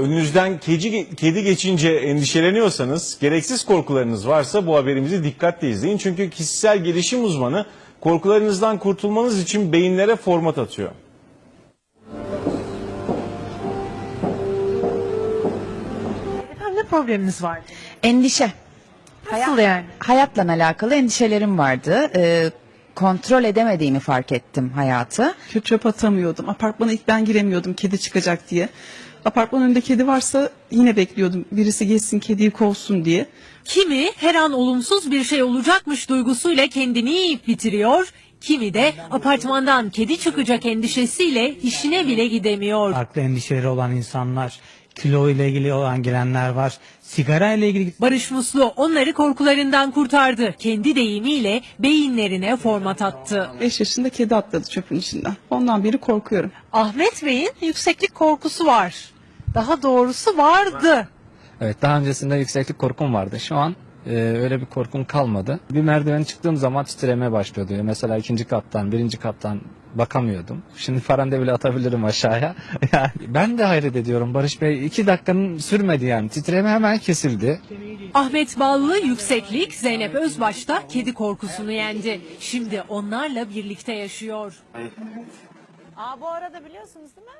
önünüzden kedi, kedi geçince endişeleniyorsanız, gereksiz korkularınız varsa bu haberimizi dikkatle izleyin. Çünkü kişisel gelişim uzmanı korkularınızdan kurtulmanız için beyinlere format atıyor. Efendim ne probleminiz var? Endişe. Nasıl yani? Hayatla alakalı endişelerim vardı. Ee, kontrol edemediğimi fark ettim hayatı. Çöp atamıyordum. Apartmana ilk ben giremiyordum kedi çıkacak diye. Apartman önünde kedi varsa yine bekliyordum. Birisi geçsin kediyi kovsun diye. Kimi her an olumsuz bir şey olacakmış duygusuyla kendini yiyip bitiriyor. Kimi de apartmandan kedi çıkacak endişesiyle işine bile gidemiyor. farklı endişeleri olan insanlar, kilo ile ilgili olan gelenler var, sigara ile ilgili Barış Muslu onları korkularından kurtardı. Kendi deyimiyle beyinlerine format attı. 5 yaşında kedi atladı çöpün içinden. Ondan beri korkuyorum. Ahmet Bey'in yükseklik korkusu var. Daha doğrusu vardı. Evet daha öncesinde yükseklik korkum vardı. Şu an e, öyle bir korkum kalmadı. Bir merdiven çıktığım zaman titremeye başlıyordu. Mesela ikinci kattan, birinci kattan bakamıyordum. Şimdi farande bile atabilirim aşağıya. Yani ben de hayret ediyorum Barış Bey. iki dakikanın sürmedi yani. Titreme hemen kesildi. Ahmet Ballı yükseklik, Zeynep Özbaş da kedi korkusunu yendi. Şimdi onlarla birlikte yaşıyor. Aa bu arada biliyorsunuz değil mi?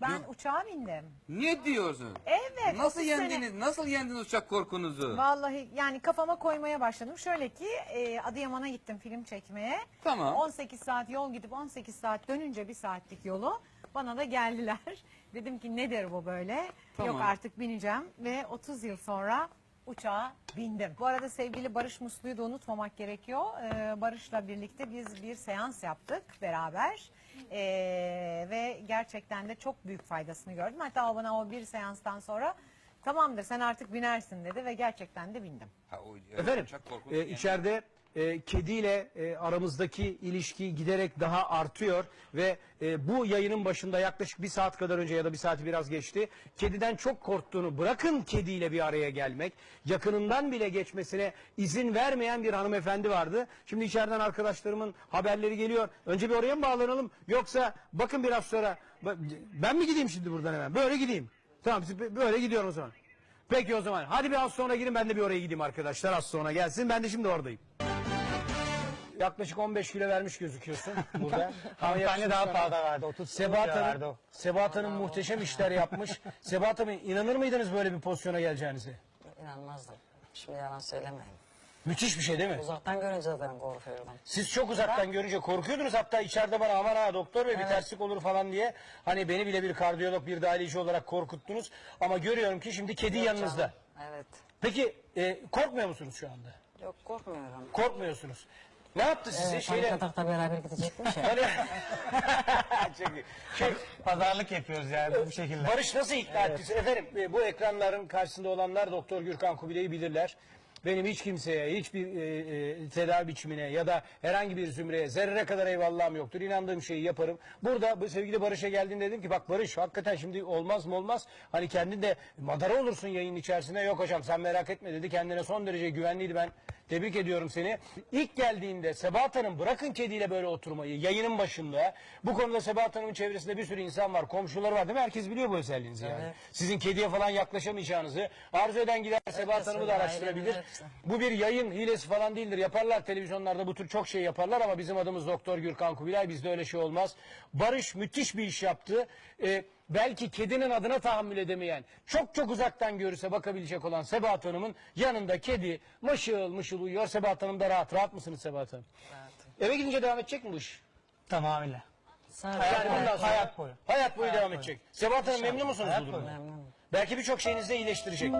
Ben uçağa bindim. Ne diyorsun? Evet. Nasıl 30 yendiniz? sene- Nasıl yendiniz uçak korkunuzu? Vallahi yani kafama koymaya başladım. Şöyle ki e, Adıyaman'a gittim film çekmeye. Tamam. 18 saat yol gidip 18 saat dönünce bir saatlik yolu bana da geldiler. Dedim ki nedir bu böyle? Tamam. Yok artık bineceğim ve 30 yıl sonra uçağa bindim. Bu arada sevgili Barış Muslu'yu da unutmamak gerekiyor. Ee, Barış'la birlikte biz bir seans yaptık beraber. Ee, ve gerçekten de çok büyük faydasını gördüm. Hatta o bana o bir seanstan sonra tamamdır sen artık binersin dedi ve gerçekten de bindim. Ha, o, Efendim korkusu e, içeride e, kediyle e, aramızdaki ilişki giderek daha artıyor ve e, bu yayının başında yaklaşık bir saat kadar önce ya da bir saati biraz geçti. Kediden çok korktuğunu bırakın kediyle bir araya gelmek yakınından bile geçmesine izin vermeyen bir hanımefendi vardı. Şimdi içeriden arkadaşlarımın haberleri geliyor. Önce bir oraya mı bağlanalım yoksa bakın biraz sonra ben mi gideyim şimdi buradan hemen böyle gideyim. Tamam böyle gidiyorum o zaman. Peki o zaman. Hadi biraz sonra girin ben de bir oraya gideyim arkadaşlar. Az sonra gelsin. Ben de şimdi oradayım. Yaklaşık 15 kilo vermiş gözüküyorsun burada. kampanya daha pahalı verdi. 30 Sebahat lira verdi Hanım, o. Sebahat Hanım muhteşem işler yapmış. Sebahat Hanım inanır mıydınız böyle bir pozisyona geleceğinize? İnanmazdım. Şimdi yalan söylemeyin. Müthiş bir şey değil mi? Uzaktan görünce zaten korkuyordum. Siz çok uzaktan görünce korkuyordunuz hatta içeride bana aman ha doktor bey bir terslik olur falan diye. Hani beni bile bir kardiyolog bir dahilici olarak korkuttunuz. Ama görüyorum ki şimdi kedi yanınızda. Evet. Peki e, korkmuyor musunuz şu anda? Yok korkmuyorum. Korkmuyorsunuz. Ne yaptı size? Evet, Şeyle... panik atakta beraber gidecekmiş ya. Hani... Çok iyi. şey, Pazarlık yapıyoruz yani bu şekilde. Barış nasıl ikna etti? Efendim e, bu ekranların karşısında olanlar Doktor Gürkan Kubilay'ı bilirler. Benim hiç kimseye, hiçbir e, e, tedavi biçimine ya da herhangi bir zümreye zerre kadar eyvallahım yoktur. İnandığım şeyi yaparım. Burada bu sevgili Barış'a geldiğinde dedim ki bak Barış hakikaten şimdi olmaz mı olmaz. Hani kendin de madara olursun yayın içerisinde. Yok hocam sen merak etme dedi. Kendine son derece güvenliydi ben. Tebrik ediyorum seni. İlk geldiğinde Sebahat Hanım bırakın kediyle böyle oturmayı yayının başında. Bu konuda Sebahat Hanım'ın çevresinde bir sürü insan var. Komşuları var değil mi? Herkes biliyor bu özelliğinizi yani. Sizin kediye falan yaklaşamayacağınızı. Arzu eden gider Sebahat Hanım'ı da araştırabilir. Bu bir yayın hilesi falan değildir. Yaparlar televizyonlarda bu tür çok şey yaparlar ama bizim adımız Doktor Gürkan Kubilay. Bizde öyle şey olmaz. Barış müthiş bir iş yaptı. Ee, belki kedinin adına tahammül edemeyen, çok çok uzaktan görürse bakabilecek olan Sebahat Hanım'ın yanında kedi mışıl mışıl uyuyor. Sebahat Hanım da rahat. Rahat mısınız Sebahat Hanım? Eve gidince devam edecek mi bu iş? Tamamıyla. Sadece Yani bundan sonra hayat boyu. Hayat boyu devam edecek. Sebahat Hanım memnun musunuz bu durumdan? memnunum. Belki birçok şeyinizi iyileştirecek.